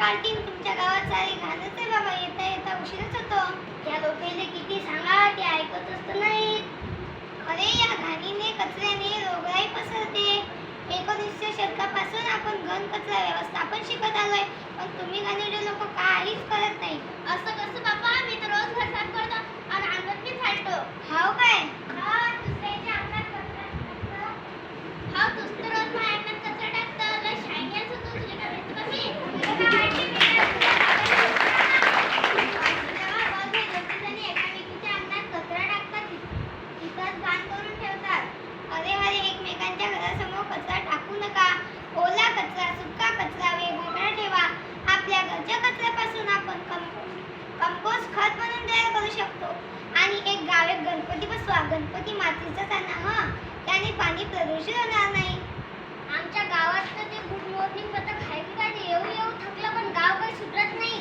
काढतील तुमच्या गावात सारी घाणच आहे बाबा. येता येता उशीरच होतो. या लोकांना किती सांगा ते ऐकतच तर नाही अरे या घाणीने कचऱ्याने रोगराई पसरते. एकोणीसशे शतकापासून आपण घन कचरा व्यवस्थापन शिकत आलोय. पण तुम्ही घाणेरडे लोक काहीच करत नाही. असं कसं बाबा? घाण करून ठेवतात. अरे अरे एकमेकांच्या घरासमोर कचरा टाकू नका ओला कचरा सुका कचरा वेगवेगळा ठेवा आपल्या घरच्या कचऱ्यापासून आपण कंपोस्ट खत बनवून तयार करू शकतो आणि एक गावे गणपती बसवा गणपती मातीचाच आणा हा त्याने पाणी प्रदूषित होणार नाही आमच्या गावात तर ते गुड मॉर्निंग पथक आहे की काय ते येऊ येऊ थकलं पण गाव काही सुधरत नाही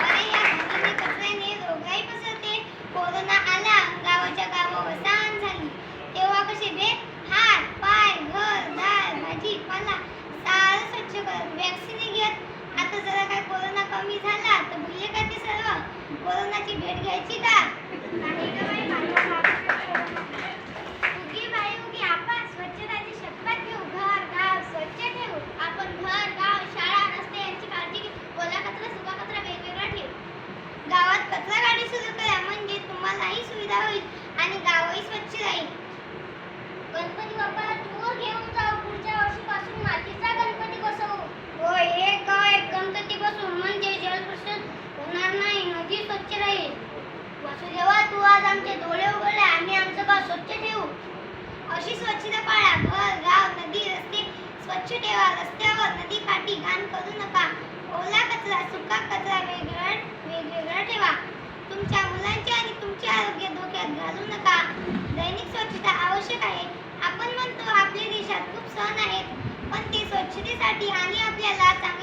अरे या घाणीने कचऱ्याने रोगराई पसरते कोरोना आला गावाच्या गावावर सांग झाली तेव्हा कसे भेट हात पाय घर दार भाजीपाला सारं स्वच्छ कर वॅक्सिन घेत. आता जरा काय कोरोना कमी झाला तर भुलले का ते सर्व? कोरोनाची भेट घ्यायची का? उगी बाई उगी आपण स्वच्छताची शपथ घेऊ. घर गाव स्वच्छ ठेवू. आपण घर गाव शाळा रस्ते यांची काळजी घेऊ. ओला कचरा सुका कचरा वेगवेगळा ठेवू. गावात कचरा गाडी सुरू करा. म्हणजे तुम्हालाही सुविधा होईल. वसुदेवा तू आज आमचे डोळे उघडले आम्ही आमचं गाव स्वच्छ ठेवू. अशी स्वच्छता पाळा. घर गाव नदी रस्ते स्वच्छ ठेवा. रस्त्यावर नदी काठी घाण करू नका. ओला कचरा सुका कचरा वेगवेगळा वेगवेगळा ठेवा. तुमच्या मुलांचे आणि तुमचे आरोग्य धोक्यात घालू नका. दैनिक स्वच्छता आवश्यक आहे. आपण म्हणतो आपल्या देशात खूप सण आहेत पण ते स्वच्छतेसाठी आणि आपल्याला चांगले